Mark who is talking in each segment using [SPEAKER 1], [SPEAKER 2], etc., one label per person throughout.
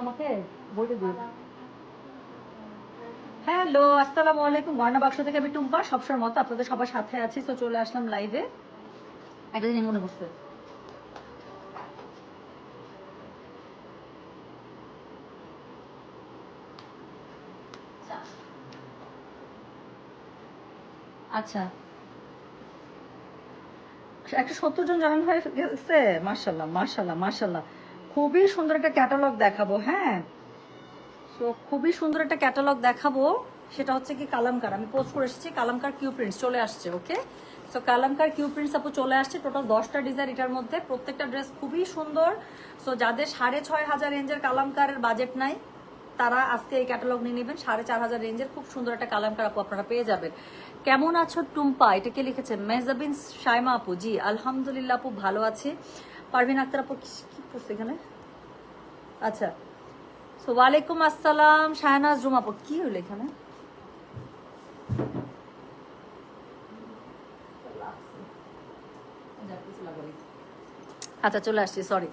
[SPEAKER 1] আমাকে বইটা দিও। হ্যালো, আসসালামু আলাইকুম। গয়না বাক্স থেকে আমি টুম্পা, সবসময় মতো আপনাদের সবার সাথে আছি। তো চলে আসলাম লাইভে একটা দিন মনে আচ্ছা। একটা সত্তর জন জয়েন হয়ে গেছে? মার্শাল্লাহ মার্শাল্লাহ মার্শাল্লাহ খুবই সুন্দর একটা ক্যাটালগ দেখাবো হ্যাঁ। তো খুবই সুন্দর একটা ক্যাটালগ দেখাবো। সেটা হচ্ছে কি কালামকার। আমি পোস্ট করে এসেছি, কালামকার কিউ প্রিন্টস চলে আসছে okay so Kalamkar Q prints আপু চলে আসছে টোটাল দশটা ডিজাইন এটার মধ্যে। প্রত্যেকটা ড্রেস খুবই সুন্দর। সো যাদের সাড়ে ছয় হাজার রেঞ্জের কালামকারের বাজেট নাই, তারা আজকে এই ক্যাটালগ নিয়ে নেবেন। সাড়ে চার হাজার রেঞ্জের খুব সুন্দর একটা কালামকার আপু আপনারা পেয়ে যাবেন। কেমন আছো টুম্পা? এটা কে লিখেছে? মেহজাবিন শাইমা আপু। জি, আলহামদুলিল্লাহ আপু ভালো আছে। পারভিন আক্তার আপু, কি করছে এখানে? আচ্ছা। সো ওয়ালাইকুম আসসালাম, শাহনাজ রুম আপু, কি হলো এখানে? আচ্ছা চলে আসছি সরি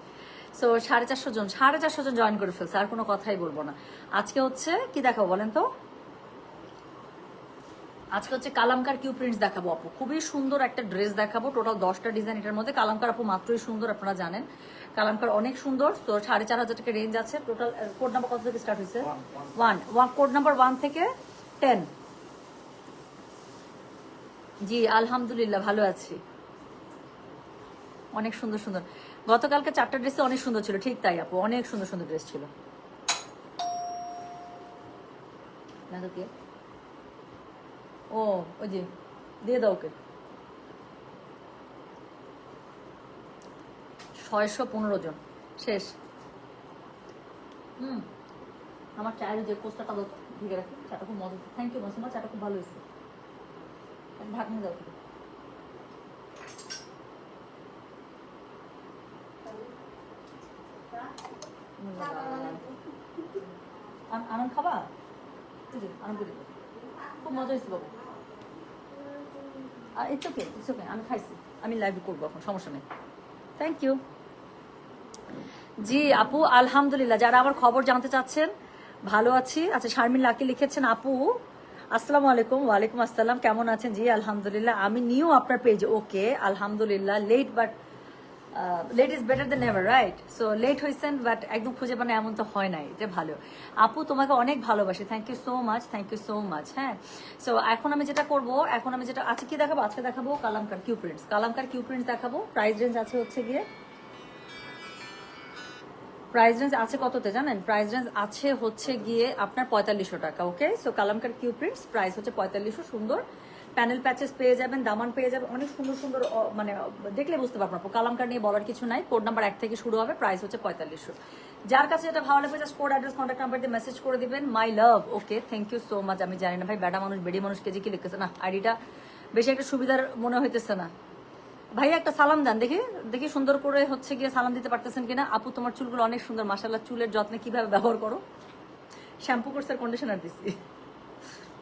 [SPEAKER 1] সো সাড়ে চারশো জন, সাড়ে চারশো জন জয়েন করে ফেলছে, আর কোনো কথাই বলব না। আজকে হচ্ছে, কি দেখাবো বলেন তো? আজকে হচ্ছে কালামকার কিউ প্রিন্টস দেখাবো আপু। খুবই সুন্দর একটা ড্রেস দেখাবো। টোটাল দশটা ডিজাইন এটার মধ্যে। কালামকার আপু মাত্রই সুন্দর আপনারা জানেন। কালামকার অনেক সুন্দর। তো সাড়ে চার হাজার টাকা রেঞ্জ আছে। টোটাল কোড নাম্বার কত থেকে স্টার্ট হয়েছে? One one code number one থেকে টেন জি আলহামদুলিল্লাহ ভালো আছি। অনেক সুন্দর সুন্দর। গতকালকে চারটা ড্রেসে অনেক সুন্দর ছিল। ঠিক তাই আপু অনেক সুন্দর সুন্দর ড্রেস ছিল। না তো ও, ওই যে, দিয়ে দাও ওকে। ছয়শো পনেরো জন। শেষ। হুম। আমার চায়ের যে দাও ঢেকে রাখি, চাটা খুব মজা থ্যাংক ইউ মাসুমা, চাটা খুব ভালো হয়েছে। ঢাকনি দাও। আনন্দ খাবা? খুব মজা হয়েছে বাবু। ইটস ওকে ইটস ওকে আমি খাইছি। আমি লাইভ করব এখন, সমস্যা নেই। থ্যাংক ইউ জি, আপু, আলহামদুলিল্লাহ। যারা আমার খবর জানতে চাচ্ছেন, ভালো আছি। আচ্ছা শারমিন লাকি লিখেছেন, আপু, আসসালামু আলাইকুম, ওয়ালাইকুম আসসালাম। কেমন আছেন? জি, আলহামদুলিল্লাহ। আমি নিউ আপনার পেজ ওকে আলহামদুলিল্লাহ। Late but late is better than ever right so late হয়েছেন বাট একদম খুঁজে পানে, এমন তো হয় নাই, এটা ভালো। আপু তোমাকে অনেক ভালোবাসি thank you so much thank you so much হ্যাঁ? সো এখন আমি যেটা করব, এখন আমি যেটা আজকে কি দেখাবো? আজকে দেখাবো কালামকার কিউ প্রিন্টস কালামকার কিউ প্রিন্টস দেখাবো প্রাইস রেঞ্জ আছে হচ্ছে গিয়ে প্রাইস রেঞ্জ আছে কততে জানেন? প্রাইস রেঞ্জ আছে হচ্ছে গিয়ে আপনার পঁয়তাল্লিশশো টাকা okay so Kalamkar Q prints price হচ্ছে পঁয়তাল্লিশশো, সুন্দর। প্যানেল প্যাচেস পেয়ে যাবেন, দামান পেয়ে যাবেন, অনেক সুন্দর সুন্দর মানে দেখলে বুঝতে পারব আপু কালামকার নিয়ে বলার কিছু নাই কোড নাম্বার এক থেকে শুরু হবে প্রাইস হচ্ছে পঁয়তাল্লিশশো। যার কাছে যেটা ভালো লাগবে just code address contact number দিয়ে মেসেজ করে দিবেন। My love okay thank you so much আমি জানি না ভাই বেটা মানুষ বেড়ি মানুষ কেজি কি লিখতেছে, না আইডিটা বেশি একটা সুবিধার মনে হইতেছে না। ভাইয়া, একটা সালাম দেন, দেখি দেখি সুন্দর করে হচ্ছে গিয়ে সালাম দিতে পারতেছেন কিনা। আপু, তোমার চুলগুলো অনেক সুন্দর মাসাল্লাহ চুলের যত্নে কীভাবে ব্যবহার করো? শ্যাম্পু কোর্সের কন্ডিশনার দিচ্ছি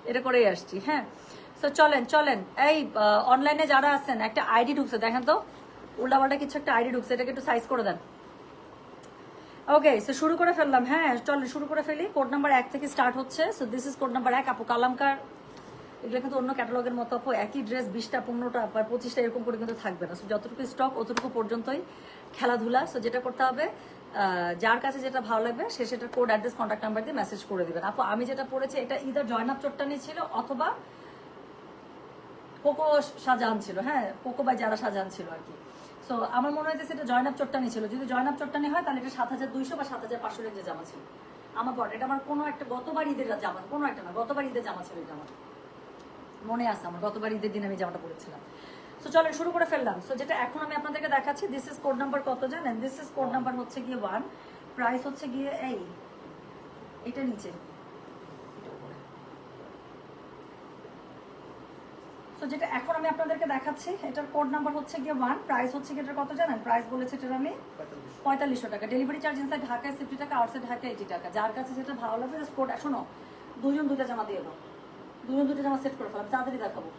[SPEAKER 1] এটা করেই আসছি হ্যাঁ। তো চলেন চলেন। এই অনলাইনে যারা আছেন, একটা আইডি ঢুকছে, দেখেন তো। উল্টাপাল্টা কিছু একটা আইডি ঢুকছে, এটাকে একটু সাইজ করে দেন। ওকে সো শুরু করে ফেললাম। হ্যাঁ চলেন, শুরু করে ফেলি। কোড নাম্বার এক থেকে স্টার্ট হচ্ছে। So this is code number এক আপু কালামকার এগুলো কিন্তু অন্য ক্যাটালগের মতো আপু একই ড্রেস বিশটা, পনেরোটা বা পঁচিশটা, এরকম করে কিন্তু থাকবে না। সো যতটুকু স্টক অতটুকু পর্যন্তই খেলাধুলা। সো যেটা করতে হবে যার কাছে যেটা ভালো লাগবে, সে সেটা কোড অ্যাড্রেস কন্ট্যাক্ট নাম্বার দিয়ে মেসেজ করে দিবেন। আপু আমি যেটা পড়েছি, এটা ইদার জয়নাব চট্টানি ছিল অথবা কোকো শাহজাহান ছিল হ্যাঁ কোকো বাই যারা শাহজাহান ছিল আর কি। সো আমার মনে হয়েছে এটা জয়নাব চট্টানি ছিল। যদি জয়নাব চট্টানি হয়, তাহলে এটা সাত হাজার দুইশো বা সাত হাজার পাঁচশো রেঞ্জের জামা ছিল। আমার পর এটা আমার কোনো একটা গতবার ঈদের জামা কোনো একটা না, গতবার ঈদের জামা ছিল এটা আমার। মনে আছে আমার, গতবার ঈদের দিন আমি জামাটা পরেছিলাম। সো চলেন, শুরু করে ফেললাম। সো যেটা এখন আমি আপনাদেরকে দেখাচ্ছি দিস ইজ কোড নাম্বার কত জানেন? দিস ইজ কোড নাম্বার হচ্ছে গিয়ে ওয়ান প্রাইস হচ্ছে গিয়ে এই এটা নিচে। তো যেটা এখন আমি আপনাদেরকে দেখাচ্ছি এটার কোড নাম্বার হচ্ছে গিয়ে ওয়ান প্রাইস হচ্ছে গিয়ে এটার কত জানেন? প্রাইস বলেছে এটার আমি পঁয়তাল্লিশশো। টাকা। ডেলিভারি চার্জ ইনসাইড ঢাকায় সিফটি টাকা আউটসাইড ঢাকায় এইটি টাকা। যার কাছে যেটা ভালো লাগবে জাস্ট কোড শোনো দুজন দুইটা জামা দিয়ে দাও। দুজন দুটো জামা সেট করে ফেলাম তাড়াতাড়ি দেখাবো।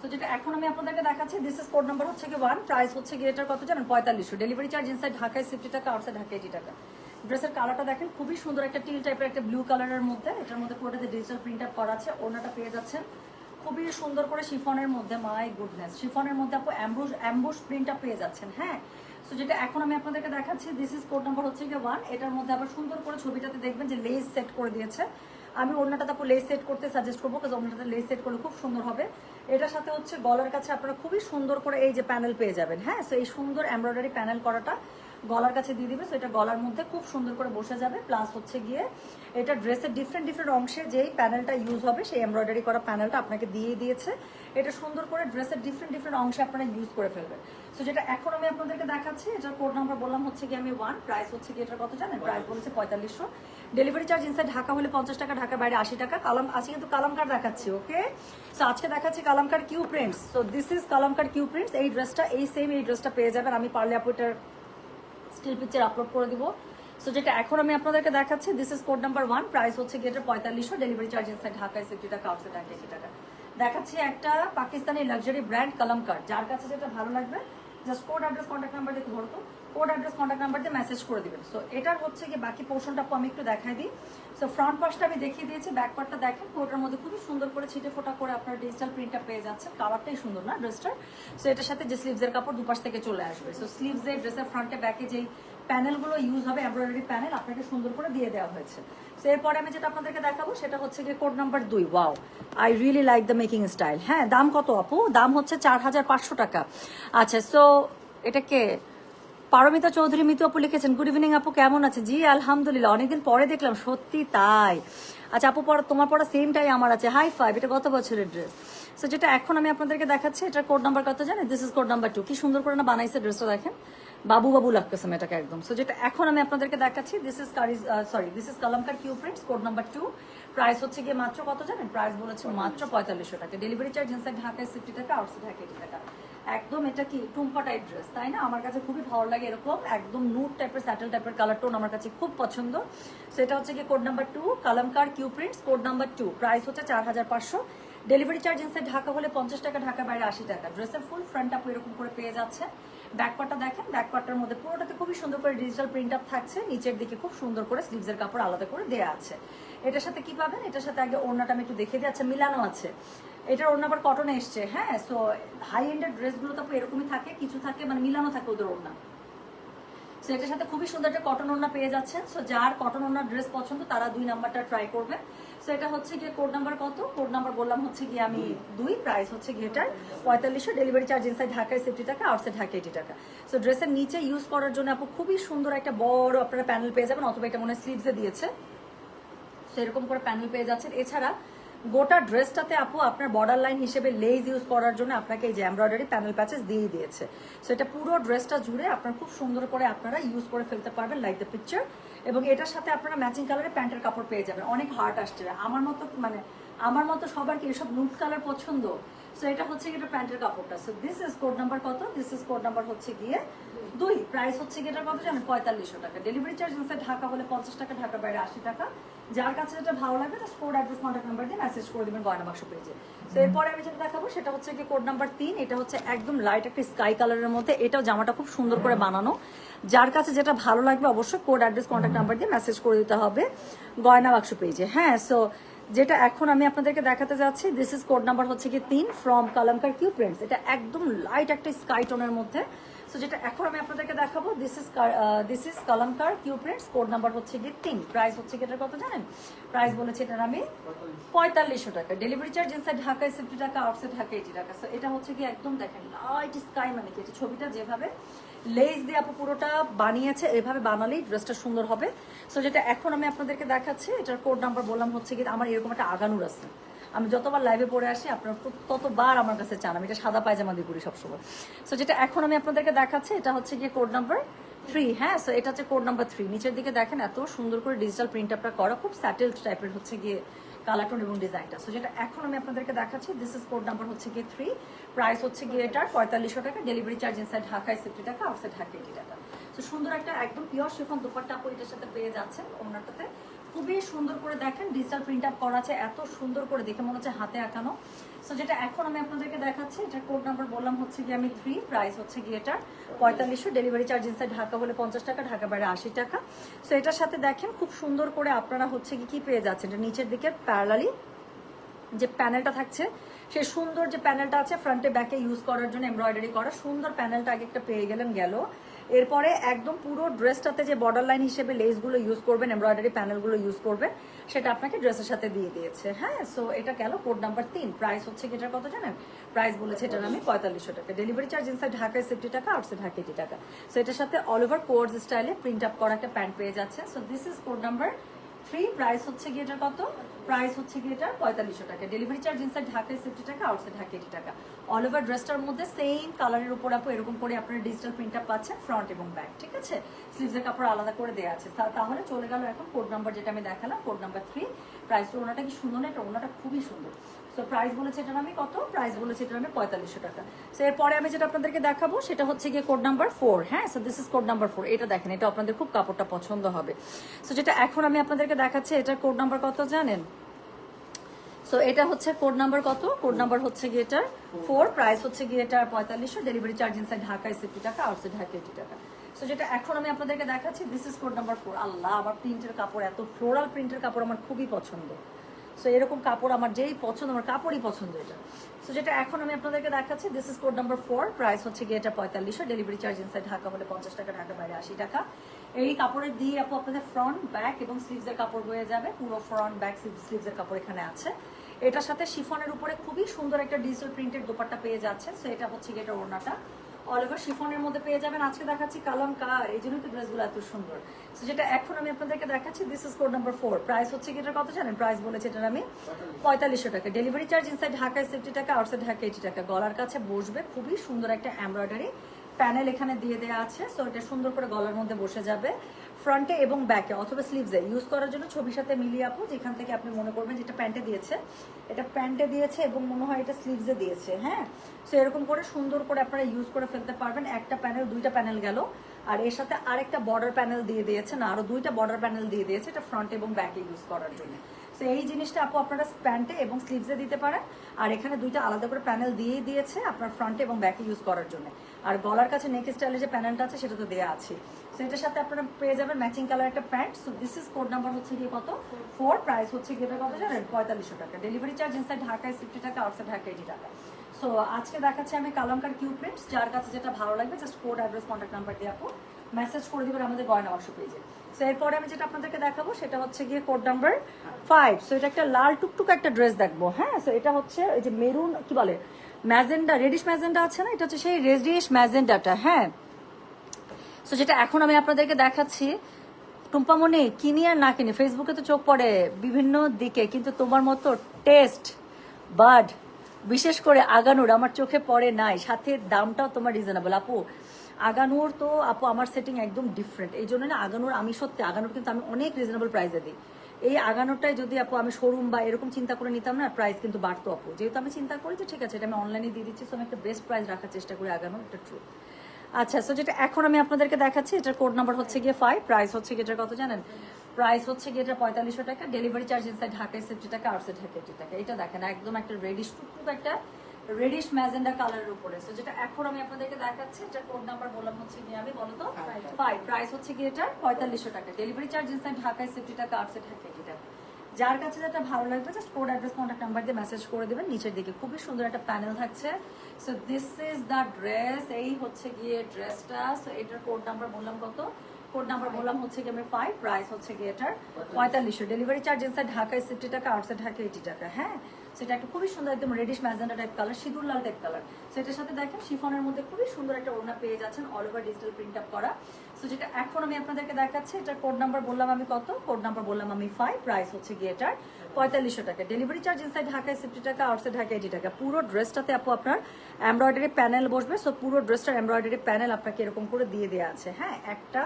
[SPEAKER 1] তো যেটা এখন আমি আপনাদেরকে দেখাচ্ছি দিস ইজ কোড নাম্বার হচ্ছে গিয়ে ওয়ান প্রাইস হচ্ছে গিয়ে এটার কত জানেন? পঁয়তাল্লিশশো। ডেলিভারি চার্জ ইনসাইড ঢাকায় সিফটি টাকা আউটসাইড ঢাকায় এইটি টাকা। ড্রেসের কালারটা দেখেন খুবই সুন্দর একটা টিল টাইপের একটা ব্লু কালারের মধ্যে। এটার মধ্যে পুরোটাতে ডিজিটাল প্রিন্ট আপ করা আছে ওনাটা পেয়ে যাচ্ছেন। খুবই সুন্দর করে শিফনের মধ্যে মাই গুডনেস শিফনের মধ্যে আপু অ্যাম্বুশ অ্যাম্বুশ প্রিন্টটা পেয়ে যাচ্ছেন হ্যাঁ? সো যেটা এখন আমি আপনাদেরকে দেখাচ্ছি দিস ইজ কোড নাম্বার হচ্ছে গিয়ে ওয়ান এটার মধ্যে আবার সুন্দর করে ছবিটাতে দেখবেন যে লেস সেট করে দিয়েছে। আমি অন্যটাতে আপু লেস সেট করতে সাজেস্ট করব কারণ অন্যটাতে লেস সেট করলে খুব সুন্দর হবে। এটার সাথে হচ্ছে গলার কাছে আপনারা খুবই সুন্দর করে এই যে প্যানেল পেয়ে যাবেন হ্যাঁ? সো এই সুন্দর এমব্রয়ডারি প্যানেল করাটা গলার কাছে দিয়ে দিবে সো এটা গলার মধ্যে খুব সুন্দর করে বসে যাবে। প্লাস হচ্ছে গিয়ে এটা ড্রেসের ডিফারেন্ট ডিফারেন্ট অংশে যেই প্যানেলটা ইউজ হবে, সেই এমব্রয়ডারি করা প্যানেলটা আপনাকে দিয়ে দিয়েছে। এটা সুন্দর করে ড্রেসের ডিফারেন্ট ডিফারেন্ট অংশে আপনারা ইউজ করে ফেলবেন। সো যেটা এখন আমি আপনাদেরকে দেখাচ্ছি, এটার কোড নাম্বার বললাম হচ্ছে গিয়ে আমি ওয়ান প্রাইস হচ্ছে গিয়ে এটার কত জানেন? প্রাইস বলেছে পঁয়তাল্লিশশো। ডেলিভারি চার্জ ইনসাইড ঢাকা হলে পঞ্চাশ টাকা, ঢাকার বাইরে আশি টাকা। কালাম, আজকে কিন্তু কালামকার দেখাচ্ছি ওকে সো আজকে দেখাচ্ছি Kalamkar Q prints so this is Kalamkar Q prints এই ড্রেসটা এই সেম এই ড্রেসটা পেয়ে যাবেন। আমি পারলে আপু এটার স্টিল পিকচার আপলোড করে দিব। সো যেটা এখন আমি আপনাদেরকে দেখাচ্ছি this is code number one price হচ্ছে গেটের পঁয়তাল্লিশশো ডেলিভারি চার্জ ইনসাইড ঢাকায় সিফটি টাকা আউটসাইড টাকা আশি টাকা। দেখাচ্ছি একটা পাকিস্তানি লাক্সারি ব্র্যান্ড কালামকার, যার কাছে যেটা ভালো লাগবে just code address contact number দেখে ধরো তো কোড অ্যাড্রেস কন্ট্যাক্ট নাম্বার দিয়ে মেসেজ করে দিবেন। সো এটার হচ্ছে কি বাকি পোর্শনটা আমি একটু দেখাই দিই। সো ফ্রন্ট পাশটা আমি দেখিয়ে দিয়েছি ব্যাক পার্টটা দেখেন। পুরোটার মধ্যে খুবই সুন্দর করে ছিটে ফোটা করে আপনার ডিজিটাল প্রিন্টটা পেয়ে যাচ্ছে কালারটাই সুন্দর না ড্রেসটার সো এটার সাথে যে স্লিভসের কাপড় দুপাশ থেকে চলে আসবে। সো স্লিভসের ড্রেসের ফ্রন্টে ব্যাকে যেই প্যানেলগুলো ইউজ হবে এমব্রয়ডারি প্যানেল আপনাকে সুন্দর করে দিয়ে দেওয়া হয়েছে। সো এরপরে আমি যেটা আপনাদেরকে দেখাবো, সেটা হচ্ছে গিয়ে কোড নাম্বার দুই। Wow I really like the making style হ্যাঁ দাম কত আপু? দাম হচ্ছে চার হাজার পাঁচশো টাকা। আচ্ছা সো এটা কে? পারমিতা চৌধুরী, মিতু আপু লিখেছেন গুড ইভিনিং আপু, কেমন আছে জি, আলহামদুলিল্লাহ, অনেকদিন পরে দেখলাম, সত্যি তাই। আচ্ছা আপু পড়া, তোমার পড়া সেম টাই আমার আছে। হাই ফাইভ এটা গত বছরের ড্রেস সো যেটা এখন আমি আপনাদেরকে দেখাচ্ছি, এটার কোড নাম্বার কত জানেন? This is code number two কি সুন্দর করে না বানাইছে ড্রেসটা দেখেন? বাবু বাবু লাগতেছে এটাকে একদম। সো যেটা এখন আমি আপনাদেরকে দেখাচ্ছি this is curries sorry this is Kalamkar Q prints code number two price হচ্ছে গিয়ে মাত্র কত জানেন? প্রাইস বলেছে মাত্র পঁয়তাল্লিশশো টাকা। ডেলিভারি চার্জ ইনসাইড ঢাকায় সিফটি টাকা আউটসাইড ঢাকা এইটি টাকা। একদম এটা কি টুম্পা টাইপ ড্রেস তাই না? আমার কাছে খুবই ভালো লাগে এরকম, একদম নুট টাইপের স্যাটেল টাইপের কালার টোন আমার কাছে খুব পছন্দ। সেটা হচ্ছে কি code number two Kalamkar Q prints code number two price হচ্ছে চার হাজার পাঁচশো। ডেলিভারি চার্জ ইনসাইড ঢাকা হলে পঞ্চাশ টাকা, ঢাকা বাইরে আশি টাকা। ড্রেসের ফুল ফ্রন্ট আপ এরকম করে পেয়ে যাচ্ছে। ব্যাকপার্টটা দেখেন ব্যাকপার্টটার মধ্যে পুরোটাতে খুবই সুন্দর করে ডিজিটাল প্রিন্ট আপ থাকছে। নিচের দিকে খুব সুন্দর করে স্লিভসের কাপড় আলাদা করে দেওয়া আছে। এটার সাথে কি পাবেন? এটার সাথে আগে ওড়নাটা আমি একটু দেখে দিই। আচ্ছা মিলানো আছে। এটার ওড়না আবার কটনে এসছে হ্যাঁ? সো হাই এন্ডের ড্রেসগুলো তো এরকমই থাকে, কিছু থাকে মানে মিলানো থাকে ওদের ওড়না। সো এটার সাথে খুবই সুন্দর একটা কটন ওড়না পেয়ে যাচ্ছেন। সো যার কটন ওড়নার ড্রেস পছন্দ, তারা দুই নাম্বারটা ট্রাই করবে। সো এটা হচ্ছে গিয়ে কোড নাম্বার কত? কোড নাম্বার বললাম হচ্ছে গিয়ে আমি দুই প্রাইস হচ্ছে গিয়ে এটার পঁয়তাল্লিশশো। ডেলিভারি চার্জ ইনসাইড ঢাকায় সেফটি টাকা আউটসাইড ঢাকা এইটি টাকা। সো ড্রেসের নিচে ইউজ করার জন্য আপু খুবই সুন্দর একটা বড় আপনারা প্যানেল পেয়ে যাবেন, অথবা এটা মনে হয় স্লিভসে দিয়েছে। সো এরকম করে প্যানেল পেয়ে যাচ্ছেন। এছাড়া গোটা ড্রেসটাতে আপু আপনার বর্ডার লাইন হিসেবে লেজ ইউজ করার জন্য আপনাকে এই যে এমব্রয়ডারি প্যানেল প্যাচেস দিয়ে দিয়েছে। সো এটা পুরো ড্রেসটা জুড়ে আপনার খুব সুন্দর করে আপনারা ইউজ করে ফেলতে পারবেন লাইক দ্য পিকচার এবং এটার সাথে আপনারা ম্যাচিং কালারের প্যান্টের কাপড় পেয়ে যাবেন। অনেক হার্ট আসছে। আমার মতো মানে আমার মতো সবার কি এসব নুট কালার পছন্দ? সো এটা হচ্ছে এটা প্যান্টের কাপড়টা। So this is code number কত? দিস ইজ কোড নাম্বার হচ্ছে গিয়ে দুই প্রাইস হচ্ছে এটার কত জানেন পঁয়তাল্লিশশো টাকা। ডেলিভারি চার্জ ইনসাইড ঢাকা হলে পঞ্চাশ টাকা, ঢাকা বাইরে আশি টাকা। যার কাছে যেটা ভালো লাগবে just code address contact number দিয়ে মেসেজ করে দেবেন গয়না বাক্স পেজে তো এরপরে আমি যেটা দেখাবো, সেটা হচ্ছে কি কোড নাম্বার তিন। এটা হচ্ছে একদম লাইট একটা স্কাই কালারের মধ্যে। এটাও জামাটা খুব সুন্দর করে বানানো। যার কাছে যেটা ভালো লাগবে, অবশ্যই কোড অ্যাড্রেস কন্ট্যাক্ট নাম্বার দিয়ে মেসেজ করে দিতে হবে গয়না বাক্স পেজে হ্যাঁ সো যেটা এখন আমি আপনাদেরকে দেখাতে যাচ্ছি দিস ইজ কোড নাম্বার হচ্ছে কি তিন ফ্রম কালামকার কিউ প্রিন্টস এটা একদম লাইট একটা স্কাই টোনের মধ্যে। সো যেটা এখন আমি আপনাদেরকে দেখাবো this is this is Kalamkar Q prints code number হচ্ছে গিয়ে তিন। প্রাইস হচ্ছে কি এটার কত জানেন? প্রাইস বলেছে এটার আমি পঁয়তাল্লিশশো টাকা। ডেলিভারি চার্জ ইনসাইড ঢাকায় সেফটি টাকা আউটসাইড ঢাকা এইটি টাকা সো এটা হচ্ছে কি একদম দেখেন লাইট স্কাই মানে কি? ছবিটা যেভাবে লেস দিয়ে আপু পুরোটা বানিয়েছে, এভাবে বানালেই ড্রেসটা সুন্দর হবে। সো যেটা এখন আমি আপনাদেরকে দেখাচ্ছি, এটার কোড নাম্বার বললাম হচ্ছে কি আমার এরকম একটা আগানুর আছে। আমি যতবার লাইভে পড়ে আসি, আপনার ততবার আমার কাছে চান। আমি এটা সাদা পায়জামা দিয়ে করি সবসময়। সো যেটা এখন আমি আপনাদেরকে দেখাচ্ছি, এটা হচ্ছে গিয়ে কোড নাম্বার থ্রি হ্যাঁ? সো এটা হচ্ছে কোড নাম্বার থ্রি নিচের দিকে দেখেন, এত সুন্দর করে ডিজিটাল প্রিন্ট আপটা করা, খুব স্যাটেল টাইপের হচ্ছে গিয়ে কালারটোন এবং ডিজাইনটা সো যেটা এখন আমি আপনাদেরকে দেখাচ্ছি দিস ইজ কোড নাম্বার হচ্ছে গিয়ে থ্রি প্রাইস হচ্ছে গিয়ে এটার পঁয়তাল্লিশশো টাকা ডেলিভারি চার্জ ইনসাইড ঢাকায় সিফটি টাকা আউটসাইড ঢাকা এইটি টাকা। তো সুন্দর একটা একদম পিওর শিফন দুপাট্টা আপু এটার সাথে পেয়ে যাচ্ছেন ওনারটাতে। খুবই সুন্দর করে দেখেন ডিজিটাল প্রিন্ট আপ করা আছে, এত সুন্দর করে দেখে মনে হচ্ছে হাতে আঁকানো। সো যেটা এখন আমি আপনাদেরকে দেখাচ্ছি, এটা কোড নাম্বার বললাম হচ্ছে গিয়ে আমি থ্রি প্রাইস হচ্ছে গিয়ে এটা পঁয়তাল্লিশশো ডেলিভারি চার্জ ইনসাইড ঢাকা বলে পঞ্চাশ টাকা, ঢাকা বাইরে আশি টাকা। সো এটার সাথে দেখেন, খুব সুন্দর করে আপনারা হচ্ছে কি কি পেয়ে যাচ্ছেন, এটা নিচের দিকে প্যারালালি যে প্যানেলটা থাকছে, সেই সুন্দর যে প্যানেলটা আছে ফ্রন্টে ব্যাকে ইউজ করার জন্য এমব্রয়ডারি করা, সুন্দর প্যানেলটা আগে একটা পেয়ে গেলেন গেল। এরপরে একদম পুরো ড্রেসটাতে যে বর্ডার লাইন হিসেবে লেসগুলো ইউজ করবেন এমব্রয়ডারি প্যানেলগুলো ইউজ করবেন, সেটা আপনাকে ড্রেসের সাথে দিয়ে দিয়েছে। হ্যাঁ সো এটা গেল কোড নাম্বার তিন। প্রাইস হচ্ছে এটার কত জানেন? প্রাইস বলেছে এটার আমি পঁয়তাল্লিশশো টাকা। ডেলিভারি চার্জ ইনসাইড ঢাকায় সেফটি টাকা আউটসাইড ঢাকা এইটি টাকা। সো এটার সাথে অল ওভার কোর্স স্টাইলে প্রিন্ট আপ করা একটা প্যান্ট পেয়ে যাচ্ছে so this is code number three price হচ্ছে গিয়ে এটার কত? প্রাইস হচ্ছে গিয়ে এটার পঁয়তাল্লিশশো টাকা। ডেলিভারি চার্জ ইনসাইড ঢাকায় সিফটি টাকা আউটসাইড ঢাকা এইটি টাকা। অল ওভার ড্রেসটার মধ্যে সেম কালারের উপর আপু এরকম করে আপনারা ডিজিটাল প্রিন্টটা পাচ্ছেন ফ্রন্ট এবং ব্যাক ঠিক আছে? স্লিভসের কাপড় আলাদা করে দেওয়া আছে। তাহলে চলে গেল এখন কোড নাম্বার যেটা আমি দেখালাম কোড নাম্বার থ্রি প্রাইস ওনাটা কি সুন্দর না? এটা ওনাটা খুবই সুন্দর। তো প্রাইস বলেছে এটার আমি কত? প্রাইস বলেছে এটার আমি পঁয়তাল্লিশশো টাকা। সো এরপরে আমি যেটা আপনাদেরকে দেখাবো, সেটা হচ্ছে গিয়ে কোড নাম্বার ফোর হ্যাঁ? So this is code number four এটা দেখেন, এটা আপনাদের খুব কাপড়টা পছন্দ হবে। সো যেটা এখন আমি আপনাদেরকে দেখাচ্ছি, এটার কোড নাম্বার কত জানেন? সো এটা হচ্ছে কোড নাম্বার কত? কোড নাম্বার হচ্ছে গিয়ে এটার ফোর প্রাইস হচ্ছে গিয়ে এটার পঁয়তাল্লিশশো। ডেলিভারি চার্জ ইনসাইড ঢাকায় সিফটি টাকা আউটসাইড ঢাকা এইটি টাকা। সো যেটা এখন আমি আপনাদেরকে দেখাচ্ছি this is code number four আল্লাহ, আমার প্রিন্টের কাপড়, এত ফ্লোরাল প্রিন্টের কাপড় আমার খুবই পছন্দ। সো এরকম কাপড় আমার যেই পছন্দ, আমার কাপড়ই পছন্দ এটা। সো যেটা এখন আমি আপনাদেরকে দেখাচ্ছি this is code number four price হচ্ছে গিয়ে এটা পঁয়তাল্লিশশো ডেলিভারি চার্জ ইনসাইড ঢাকা হলে পঞ্চাশ টাকা, ঢাকা বাইরে আশি টাকা। এই কাপড়ের দিয়ে আপু আপনাদের ফ্রন্ট ব্যাক এবং স্লিভসের কাপড় হয়ে যাবে, পুরো ফ্রন্ট ব্যাক স্লিভসের কাপড় এখানে আছে। এটার সাথে শিফনের উপরে খুবই সুন্দর একটা ডিজিটাল প্রিন্টের দোপাট্টা পেয়ে যাচ্ছে সো এটা হচ্ছে গিয়ে এটা ওড়নাটা। অল ওভার শিফনের মধ্যে পেয়ে যাবেন। আজকে দেখাচ্ছি কালাম এই জন্যই তো ড্রেসগুলো এত সুন্দর। সো যেটা এখন আমি আপনাদেরকে দেখাচ্ছি this is code number four price হচ্ছে কি এটার কত জানেন? প্রাইস বলেছে এটার আমি পঁয়তাল্লিশশো টাকা। ডেলিভারি চার্জ ইনসাইড ঢাকায় সেফটি টাকা আউটসাইড ঢাকা এইটি টাকা। গলার কাছে বসবে, খুবই সুন্দর একটা এমব্রয়ডারি প্যানেল এখানে দিয়ে দেওয়া আছে। সো এটা সুন্দর করে গলার মধ্যে বসে যাবে। ফ্রন্টে এবং ব্যাকে, অথবা স্লিভসে ইউজ করার জন্য ছবির সাথে মিলিয়ে আপু, যেখান থেকে আপনি মনে করবেন যেটা প্যান্টে দিয়েছে। এটা প্যান্টে দিয়েছে এবং মনে হয় এটা স্লিভসে দিয়েছে হ্যাঁ? সো এরকম করে সুন্দর করে আপনারা ইউজ করে ফেলতে পারবেন। একটা প্যানেল দুইটা প্যানেল গেল। আর এর সাথে আরেকটা বর্ডার প্যানেল দিয়ে দিয়েছে না আরও দুইটা বর্ডার প্যানেল দিয়ে দিয়েছে, এটা ফ্রন্ট এবং ব্যাকে ইউজ করার জন্য। তো এই জিনিসটা আপু আপনারা প্যান্টে এবং স্লিভসে দিতে পারেন। আর এখানে দুইটা আলাদা করে প্যানেল দিয়েই দিয়েছে আপনার ফ্রন্টে এবং ব্যাকে ইউজ করার জন্য। আর গলার কাছে নেক স্টাইলের যে প্যানেলটা আছে, সেটা তো দেওয়া আছে। সো এটার সাথে আপনারা পেয়ে যাবেন ম্যাচিং কালার একটা pant so this is code number হচ্ছে গিয়ে কত? ফোর প্রাইস হচ্ছে গিয়ে কত জানেন? পঁয়তাল্লিশশো টাকা। ডেলিভারি চার্জ ইনসাইড ঢাকায় ফিফটি টাকা আউটসাইড ঢাকা এইটি টাকা। সো আজকে দেখাচ্ছি আমি কালামকার কিউ প্রিন্টস যার কাছে যেটা ভালো লাগবে just code address contact number দিয়ে আপু মেসেজ করে দিবেন আমাদের গয়না বাক্স পেজে সো এরপরে আমি যেটা আপনাদেরকে দেখাবো, সেটা হচ্ছে গিয়ে কোড নাম্বার ফাইভ সো এটা একটা লাল টুকটুক একটা ড্রেস দেখব হ্যাঁ? সো এটা হচ্ছে এই যে মেরুন কি বলে? ম্যাজেন্ডা রেডিশ ম্যাজেন্ডা আছে না? এটা হচ্ছে সেই রেডিশ ম্যাজেন্ডাটা হ্যাঁ? সো যেটা এখন আমি আপনাদেরকে দেখাচ্ছি টুম্পামণি কিনি আর না কিনি ফেসবুকে তো চোখ পড়ে বিভিন্ন দিকে, কিন্তু তোমার মতো টেস্ট বাড বিশেষ করে আগানুর আমার চোখে পড়ে নাই। সাথে দামটাও তোমার রিজনেবল আপু, আগানুর তো, আপু, আমার সেটিং একদম ডিফারেন্ট এই জন্য না, আগানুর আমি সত্যি, আগানুর কিন্তু আমি অনেক রিজনেবল প্রাইসে দিই। এই আগানোটাই যদি, আপু, আমি শোরুম বা এরকম চিন্তা করে নিতাম না প্রাইস কিন্তু বাড়তো, আপু। যেহেতু আমি চিন্তা করি যে, ঠিক আছে, এটা আমি অনলাইনে দিয়ে দিচ্ছি তো আমি একটা বেস্ট প্রাইস রাখার চেষ্টা করি আগানো এটা ট্রু আচ্ছা সো যেটা এখন আমি আপনাদেরকে দেখাচ্ছি এটার কোড নাম্বার হচ্ছে গিয়ে ফাইভ প্রাইস হচ্ছে গিয়ে এটার কত জানেন? প্রাইস হচ্ছে গিয়ে এটা পঁয়তাল্লিশশো টাকা ডেলিভারি চার্জ ইনসাইড ঢাকায় সেফটি টাকা আউটসাইড ঢাকা এইটি টাকা এটা দেখেন একদম একটা রেডিশ টুকটুক একটা রেডিশ ম্যাজেন্ডা কালারের উপরে। সো যেটা এখন আমি আপনাদেরকে দেখাচ্ছি এটা কোড নাম্বার বললাম হচ্ছে গিয়ে আমি বলো তো? ফাইভ প্রাইস হচ্ছে গিয়ে এটা পঁয়তাল্লিশশো টাকা। ডেলিভারি চার্জ ইনসাইড ঢাকায় সেফটি টাকা আউটসাইড ঢাকা এইটি টাকা যার কাছে যেটা ভালো লাগবে just code address contact number দিয়ে মেসেজ করে দেবেন। নিচের দিকে খুবই সুন্দর একটা প্যানেল থাকছে। So this is the dress এই হচ্ছে গিয়ে ড্রেসটা সো এটার কোড নাম্বার বললাম কত? কোড নাম্বার বললাম হচ্ছে গিয়ে আমি ফাইভ প্রাইস হচ্ছে গিয়ে এটার পঁয়তাল্লিশশো। ডেলিভারি চার্জ ইনসাইড ঢাকায় সিফটি টাকা আউটসাইড ঢাকা এইটি টাকা হ্যাঁ? সেটা একটা খুবই সুন্দর একদম রেডিশ ম্যাজেন্ডা টাইপ কালার সিঁদুর লাল টাইপ কালার সেটার সাথে দেখেন শিফনের মধ্যে খুবই সুন্দর একটা ওড়না পেয়ে যাচ্ছেন all over digital print up করা। সো যেটা এখন আমি আপনাদেরকে দেখাচ্ছি এটার কোড নাম্বার বললাম আমি কত? কোড নাম্বার বললাম আমি ফাইভ প্রাইস হচ্ছে গিয়ে এটার পঁয়তাল্লিশশো টাকা। ডেলিভারি চার্জ ইনসাইড ঢাকায় সিফটি টাকা আউটসাইড ঢাকা এইটি টাকা। পুরো ড্রেসটাতে আপু আপনার এমব্রয়ডারি প্যানেল বসবে সো পুরো ড্রেসটার এমব্রয়ডারি প্যানেল আপনাকে এরকম করে দিয়ে দেওয়া আছে। হ্যাঁ একটা,